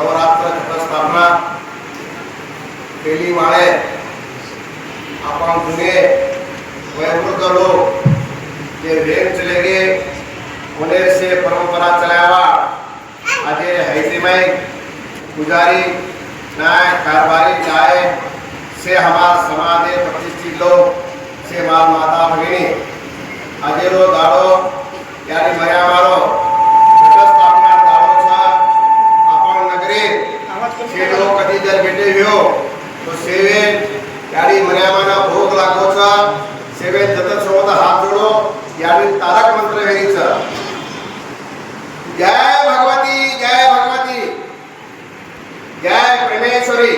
नवरात्र स्थापना पेली वाले अपन लोग के रेल चले गए उन्हें से परंपरा चलावा. आज हैसी में पुजारी चाहे कारोबारी चाहे से हमारा समाज कधी जर भेटे व्यो तो सेवे यारी मर्यामाना भोग लागो छ सेवे जतन सोबत हात जोडो यारी तारक मंत्र वेरीच जय भगवती जय भगवती जय प्रेमेश्वरी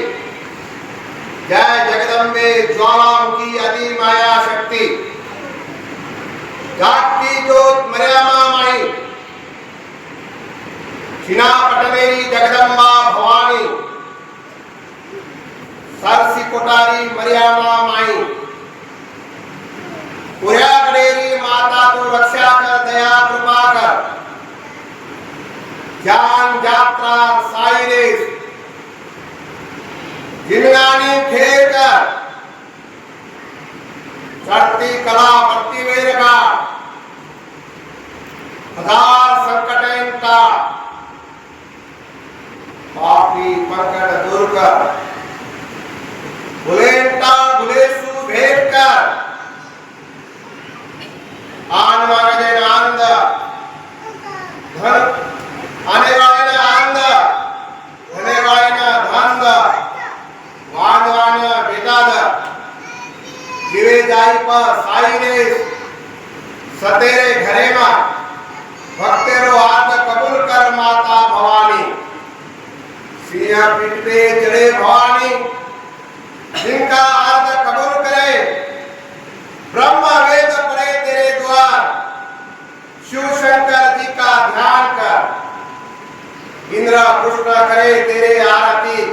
जय जगदम्बे ज्वालामुखी आदि माया शक्ति जागती ज्योत मर्यामा माई छिना पटनेरी जगदम्बा भवानी सरसी कोटारी मरियामा माई। पुऱ्या कडेरी माता तू रक्षा कर, दया कृपा कर। ज्ञान यात्रा साई रेस जिंदगानी खेळ कर। चढती कला भक्ती वेर का हज़ार संकटांका पापी पंकड दूर जाई पर साई ने सतेरे घरे में, भक्तेरो हाथ कबूल कर माता भवानी। सिंह पे चढ़े भवानी, जिनका अर्थ कबूल करे, ब्रह्म वेद पढ़े तेरे द्वार। शिव शंकर जी का ध्यान कर, इंद्र कृष्ण करे तेरे आरती।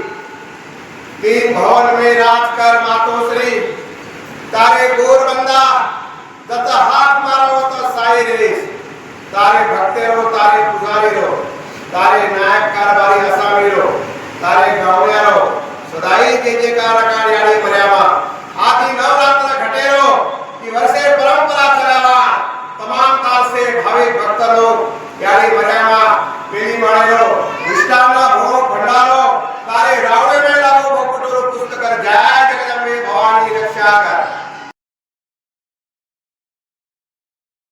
तीन भवन में राज कर मातोश्री। તારે ગોરબંદા તથા હાથ મારો તો સાઈ રેશ તારે ભક્તેરો તારે પૂજારીરો તારે નાયક કારબારી અસામીરો તારે ગાવડિયારો સદાય જે જે કારકાર્યાળી મર્યામાં આથી નવરાત્ર ઘટેરો की વર્ષે પરંપરા ચલાવા તમામ તાલસે ભાવિક ભક્તરો યાળી મર્યામાં પેલી માળેરો વિષ્ટાનો ભોગ ભંડારો તારે રાવડે મેલાનો બકટોરો પુસ્તકર જય જગદંબે ભવાની રક્ષા કર